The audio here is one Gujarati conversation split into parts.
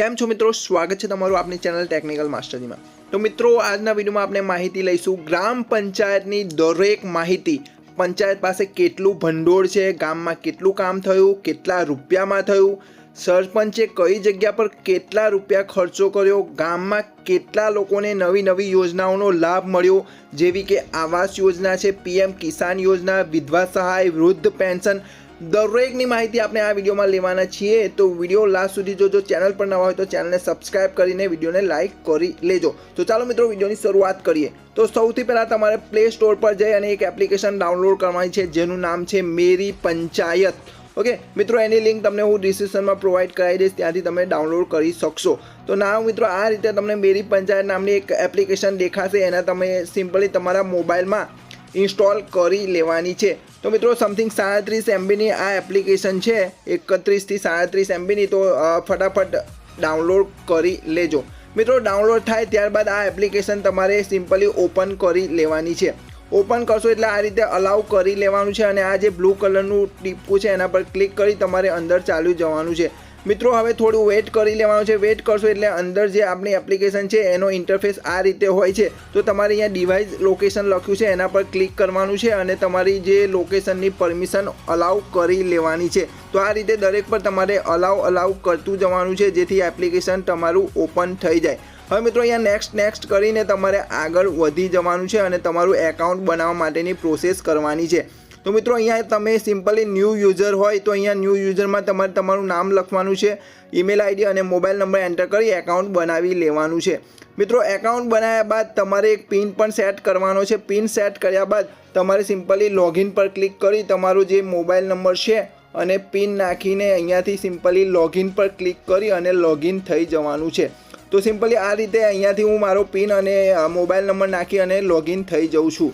કેમ છો મિત્રો? સ્વાગત છે તમારું આપની ચેનલ ટેકનિકલ માસ્ટરીમાં તો મિત્રો, આજના વિડીયોમાં આપણે માહિતી લઈશું ગ્રામ પંચાયતની દરેક માહિતી. પંચાયત પાસે કેટલું ભંડોળ છે, ગામમાં કેટલું કામ થયું, કેટલા રૂપિયામાં થયું, સરપંચે કઈ જગ્યા પર કેટલા રૂપિયા ખર્ચો કર્યો, ગામમાં કેટલા લોકોને નવી નવી યોજનાઓનો લાભ મળ્યો, જેવી કે આવાસ યોજના છે, પીએમ કિસાન યોજના, વિધવા સહાય, વૃદ્ધ પેન્શન દરેકની માહિતી આપણે આ વિડીયોમાં લેવાના છીએ. તો વીડિયો લાસ્ટ સુધી જોજો. ચેનલ પર નવા હોય તો ચેનલને સબસ્ક્રાઇબ કરીને વિડીયોને લાઇક કરી લેજો. તો ચાલો મિત્રો, વિડીયોની શરૂઆત કરીએ. તો સૌથી પહેલાં તમારે પ્લે સ્ટોર પર જઈ અને એક એપ્લિકેશન ડાઉનલોડ કરવાની છે, જેનું નામ છે મેરી પંચાયત. ઓકે મિત્રો, એની લિંક તમને હું ડિસ્ક્રિપ્શનમાં પ્રોવાઈડ કરાવી દઈશ. ત્યાંથી તમે ડાઉનલોડ કરી શકશો. તો ના, મિત્રો, આ રીતે તમને મેરી પંચાયત નામની એક એપ્લિકેશન દેખાશે. એના તમે સિમ્પલી તમારા મોબાઈલમાં ઇન્સ્ટોલ કરી લેવાની છે. તો મિત્રો સમથિંગ સાડત્રીસ એમબીની આ એપ્લિકેશન છે એકત્રીસથી સાડત્રીસ એમબીની તો ફટાફટ ડાઉનલોડ કરી લેજો. મિત્રો ડાઉનલોડ થાય ત્યારબાદ આ એપ્લિકેશન તમારે સિમ્પલી ઓપન કરી લેવાની છે. ઓપન કરશો એટલે આ રીતે અલાઉ કરી લેવાનું છે અને આ જે બ્લુ કલરનું ટીપકું છે, એના પર ક્લિક કરી તમારે અંદર ચાલુ જવાનું છે. મિત્રો, હવે થોડું વેઇટ કરી લેવાનું છે. વેઇટ કરશો એટલે અંદર જે આપણી એપ્લિકેશન છે, એનો ઇન્ટરફેસ આ રીતે હોય છે. તો તમારે અહીંયા ડિવાઇસ લોકેશન લખ્યું છે, એના પર ક્લિક કરવાનું છે અને તમારી જે લોકેશનની પરમિશન અલાઉ કરી લેવાની છે. તો આ રીતે દરેક પર તમારે અલાઉ અલાઉ કરતું જવાનું છે, જેથી એપ્લિકેશન તમારું ઓપન થઈ જાય. હવે મિત્રો, અહીંયા નેક્સ્ટ નેક્સ્ટ કરીને તમારે આગળ વધી જવાનું છે અને તમારું એકાઉન્ટ બનાવવા માટેની પ્રોસેસ કરવાની છે. તો મિત્રો, અહીંયા તમે સિમ્પલી ન્યૂ યુઝર હોય, તો અહીંયા ન્યૂ યુઝરમાં તમારે તમારું નામ લખવાનું છે ઈમેલ આઈડી અને મોબાઈલ નંબર એન્ટર કરી એકાઉન્ટ બનાવી લેવાનું છે. મિત્રો એકાઉન્ટ બનાવ્યા બાદ તમારે એક પિન પણ સેટ કરવાનો છે. પિન સેટ કર્યા બાદ તમારે સિમ્પલી લોગિન પર ક્લિક કરી તમારો જે મોબાઈલ નંબર છે અને પિન નાખીને અહીંયાથી સિમ્પલી લોગિન પર ક્લિક કરી અને લોગિન થઈ જવાનું છે. તો સિમ્પલી આ રીતે અહીંયાથી હું મારો પિન અને મોબાઈલ નંબર નાખી અને લોગિન થઈ જઉં છું.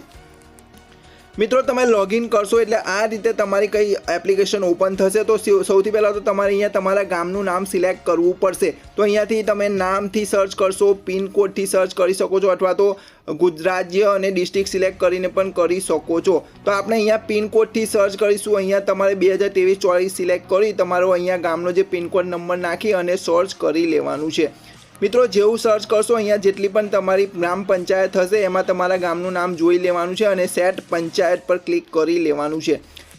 મિત્રો, તમે લોગિન કરશો એટલે આ રીતે તમારી કઈ એપ્લિકેશન ઓપન થશે. તો સૌથી પહેલાં તો તમારે અહીંયા તમારા ગામનું નામ સિલેક્ટ કરવું પડશે. તો અહીંયાથી તમે નામથી સર્ચ કરશો, પિનકોડથી સર્ચ કરી શકો છો, અથવા તો ગુજરાજ્ય અને ડિસ્ટ્રિક્ટ સિલેક્ટ કરીને પણ કરી શકો છો. તો આપણે અહીંયા પિનકોડથી સર્ચ કરીશું. અહીંયા તમારે બે હજાર ત્રેવીસ ચોવીસ સિલેક્ટ કરી તમારો અહીંયા ગામનો જે પિનકોડ નંબર નાખી અને સર્ચ કરી લેવાનું છે. મિત્રો, જેવું સર્ચ કરશો, અહીંયા જેટલી પણ તમારી ગ્રામ પંચાયત હશે, એમાં તમારા ગામનું નામ જોઈ લેવાનું છે અને સેટ પંચાયત પર ક્લિક કરી લેવાનું છે.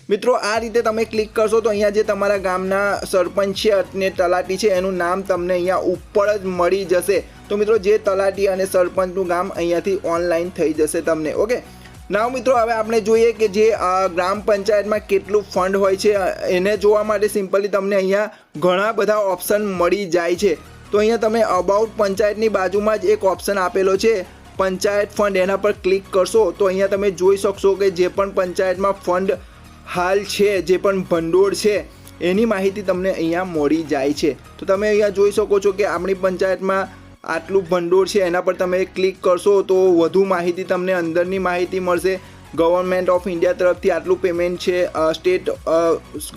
મિત્રો, આ રીતે તમે ક્લિક કરશો તો અહીંયા જે તમારા ગામના સરપંચ છે, અને તલાટી છે, એનું નામ તમને અહીંયા ઉપર જ મળી જશે. તો મિત્રો, જે તલાટી અને સરપંચનું ગામ અહીંયાથી ઓનલાઈન થઈ જશે તમને, ઓકે? નાવ મિત્રો, હવે આપણે જોઈએ કે જે ગ્રામ પંચાયતમાં કેટલું ફંડ હોય છે. એને જોવા માટે સિમ્પલી તમને અહીંયા ઘણા બધા ઓપ્શન મળી જાય છે. તો અહીંયા તમે અબાઉટ પંચાયતની બાજુમાં જ એક ઓપ્શન આપેલો છે. પંચાયત ફંડ એના પર ક્લિક કરશો તો અહીંયા તમે જોઈ શકશો કે જે પણ પંચાયતમાં ફંડ હાલ છે, જે પણ ભંડોળ છે, એની માહિતી તમને અહીંયા મળી જાય છે. તો તમે અહીંયા જોઈ શકો છો કે આપણી પંચાયતમાં આટલું ભંડોળ છે, એના પર તમે ક્લિક કરશો તો વધુ માહિતી તમને અંદરની માહિતી મળશે. ગવર્મેન્ટ ઓફ ઇન્ડિયા તરફથી આટલું પેમેન્ટ છે સ્ટેટ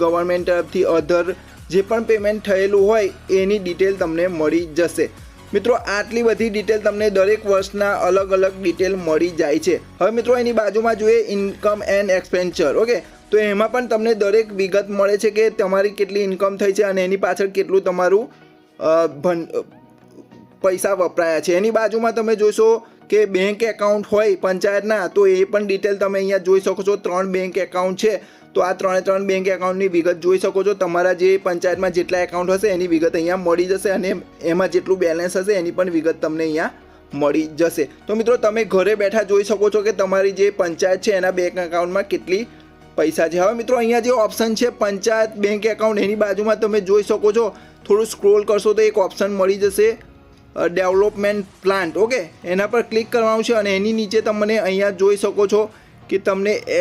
ગવર્મેન્ટ તરફથી અધર જે પણ પેમેન્ટ થયેલું હોય, એની ડિટેલ તમને મળી જશે. મિત્રો, આટલી બધી ડિટેલ તમને દરેક વર્ષના અલગ અલગ ડિટેલ મળી જાય છે. હવે મિત્રો, એની બાજુમાં જોઈએ ઇન્કમ એન્ડ એક્સપેન્ચર ઓકે તો એમાં પણ તમને દરેક વિગત મળે છે કે તમારી કેટલી ઇન્કમ થઈ છે અને એની પાછળ કેટલું તમારું પૈસા વપરાયા છે. એની બાજુમાં તમે જોશો કે બેંક એકાઉન્ટ હોય, પંચાયતના, તો એ પણ ડિટેલ તમે અહીંયા જોઈ શકો છો. ત્રણ બેંક એકાઉન્ટ છે. તો આ ત્રણે ત્રણ બેંક એકાઉન્ટની વિગત જોઈ શકો છો. તમારા જે પંચાયતમાં જેટલા એકાઉન્ટ હશે, એની વિગત અહીંયા મળી જશે અને એમાં જેટલું બેલેન્સ હશે, એની પણ વિગત તમને અહીંયા મળી જશે. તો મિત્રો, તમે ઘરે બેઠા જોઈ શકો છો કે તમારી જે પંચાયત છે, એના બેંક એકાઉન્ટમાં કેટલી પૈસા છે. હવે મિત્રો, અહીંયા જે ઓપ્શન છે, પંચાયત બેંક એકાઉન્ટ એની બાજુમાં તમે જોઈ શકો છો. થોડું સ્ક્રોલ કરશો તો એક ઓપ્શન મળી જશે. ડેવલપમેન્ટ પ્લાન્ટ ઓકે એના પર ક્લિક કરવાનું છે અને એની નીચે તમને અહીંયા જોઈ શકો છો કે તમને એ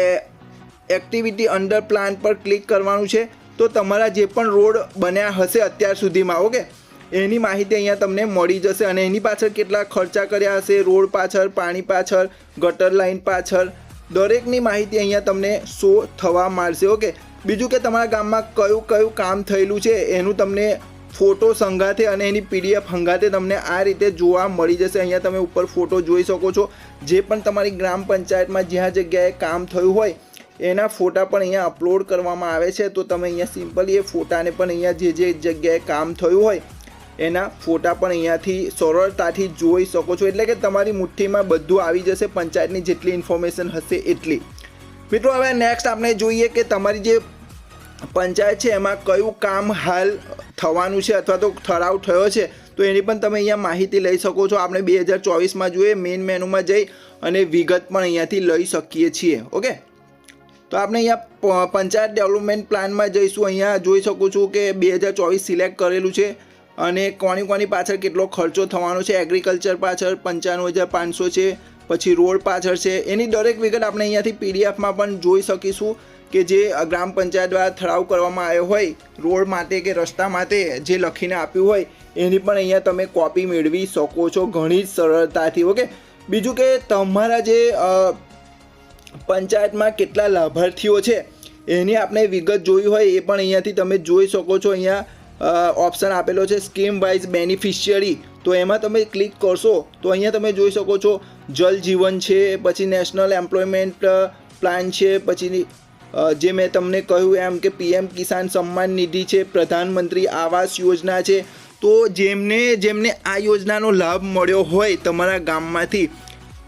એક્ટિવિટી અંડર પ્લાન પર ક્લિક કરવાનું છે, તો તમારા જે પણ રોડ બન્યા હશે અત્યાર સુધીમાં, ઓકે? એની માહિતી અહીંયા તમને મળી જશે અને એની પાછળ કેટલા ખર્ચા કર્યા હશે, રોડ પાછળ, પાણી પાછળ, ગટર લાઇન પાછળ, દરેકની માહિતી અહીંયા તમને શો થવા માંડશે, ઓકે? બીજું કે તમારા ગામમાં કયું કયું કામ થયેલું છે, એનું તમને ફોટો સંગાથે અને એની પીડીએફ સંઘાતે તમને આ રીતે જોવા મળી જશે. અહીંયા તમે ઉપર ફોટો જોઈ શકો છો. જે પણ તમારી ગ્રામ પંચાયતમાં જ્યાં જગ્યાએ કામ થયું હોય એના ફોટા પણ અહીંયા અપલોડ કરવામાં આવે છે. તો તમે અહીંયા સિમ્પલી એ ફોટાને પણ અહીંયા જે જે જગ્યાએ કામ થયું હોય, એના ફોટા પણ અહીંયાથી સરળતાથી જોઈ શકો છો. એટલે કે તમારી મુઠ્ઠીમાં બધું આવી જશે, પંચાયતની જેટલી ઇન્ફોર્મેશન હશે એટલી. મિત્રો, હવે નેક્સ્ટ આપણે જોઈએ કે તમારી જે પંચાયત છે, એમાં કયું કામ હાલ થવાનું છે અથવા તો ઠરાવ થયો છે, તો એની પણ તમે અહીંયા માહિતી લઈ શકો છો. આપણે બે હજાર ચોવીસમાં જોઈએ મેઇન મેનુમાં જઈ અને વિગત પણ અહીંયાથી લઈ શકીએ છીએ. ઓકે તો આપણે અહીંયા પંચાયત ડેવલપમેન્ટ પ્લાનમાં જઈશું. અહીંયા જોઈ શકું છું કે બે હજાર ચોવીસ સિલેક્ટ કરેલું છે અને કોની કોની પાછળ કેટલો ખર્ચો થવાનો છે. એગ્રીકલ્ચર પાછળ પંચાણું હજાર પાંચસો છે, પછી રોડ પાછળ છે. એની દરેક વિગત આપણે અહીંયાથી પીડીએફમાં પણ જોઈ શકીશું કે જે ગ્રામ પંચાયત દ્વારા ઠરાવ કરવામાં આવ્યો હોય, રોડ માટે કે રસ્તા માટે જે લખીને આપ્યું હોય, એની પણ અહીંયા તમે કોપી મેળવી શકો છો ઘણી જ સરળતાથી. ઓકે? બીજું કે તમારા જે પંચાયતમાં કેટલા લાભાર્થીઓ છે, એની આપણે વિગત જોઈ હોય એ પણ અહીંયાથી તમે જોઈ શકો છો. અહીંયા ઓપ્શન આપેલો છે સ્કીમ વાઇઝ બેનિફિશિયરી તો એમાં તમે ક્લિક કરશો, તો અહીંયા તમે જોઈ શકો છો, જલ જીવન છે, પછી નેશનલ એમ્પ્લોયમેન્ટ પ્લાન છે, પછી જે મેં તમને કહ્યું એમ કે પીએમ કિસાન સન્માન નિધિ છે, પ્રધાનમંત્રી આવાસ યોજના છે. તો જેમને જેમને આ યોજનાનો લાભ મળ્યો હોય તમારા ગામમાંથી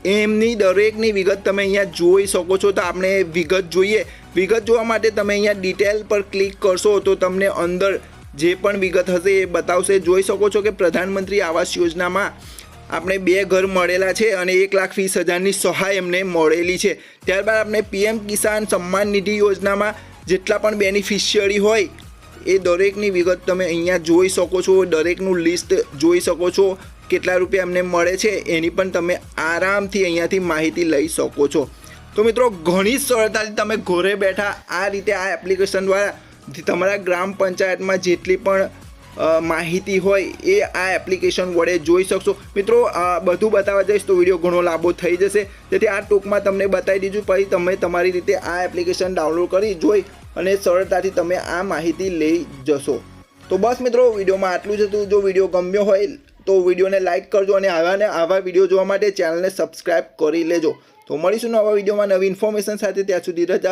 એમની દરેકની વિગત તમે અહીંયા જોઈ શકો છો. તો આપણે વિગત જોઈએ. વિગત જોવા માટે તમે અહીંયા ડિટેલ પર ક્લિક કરશો તો તમને અંદર જે પણ વિગત હશે એ બતાવશે. જોઈ શકો છો કે પ્રધાનમંત્રી આવાસ યોજનામાં આપણે બે ઘર મળેલા છે અને એક લાખ વીસ હજારની સહાય એમને મળેલી છે. ત્યારબાદ આપણે પીએમ કિસાન સન્માન નિધિ યોજનામાં જેટલા પણ બેનિફિશિયરી હોય એ દરેકની વિગત તમે અહીંયા જોઈ શકો છો. દરેકનું લિસ્ટ જોઈ શકો છો. કેટલા રૂપિયા એમને મળે છે એની પણ તમે આરામથી અહીંયાથી માહિતી લઈ શકો છો. તો મિત્રો, ઘણી સરળતાથી તમે ઘરે બેઠા આ રીતે આ એપ્લિકેશન દ્વારા તમારા ગ્રામ પંચાયતમાં જેટલી પણ માહિતી હોય એ આ એપ્લિકેશન વડે જોઈ શકશો. મિત્રો બધું બતાવવા જઈશ તો વીડિયો ઘણો લાંબો થઈ જશે. તેથી આ ટૂંકમાં તમને બતાવી દીધું. પછી તમે તમારી રીતે આ એપ્લિકેશન ડાઉનલોડ કરી, જોઈ અને સરળતાથી તમે આ માહિતી લઈ જશો. તો બસ મિત્રો, વિડીયોમાં આટલું જ હતું. જો વીડિયો ગમ્યો હોય તો વિડીયોને લાઇક કરજો અને આવા ને આવા વીડિયો જોવા માટે ચેનલને સબસ્ક્રાઇબ કરી લેજો. તો મળીશું નવા વિડીયોમાં નવી ઇન્ફોર્મેશન સાથે. ત્યાં સુધી રજા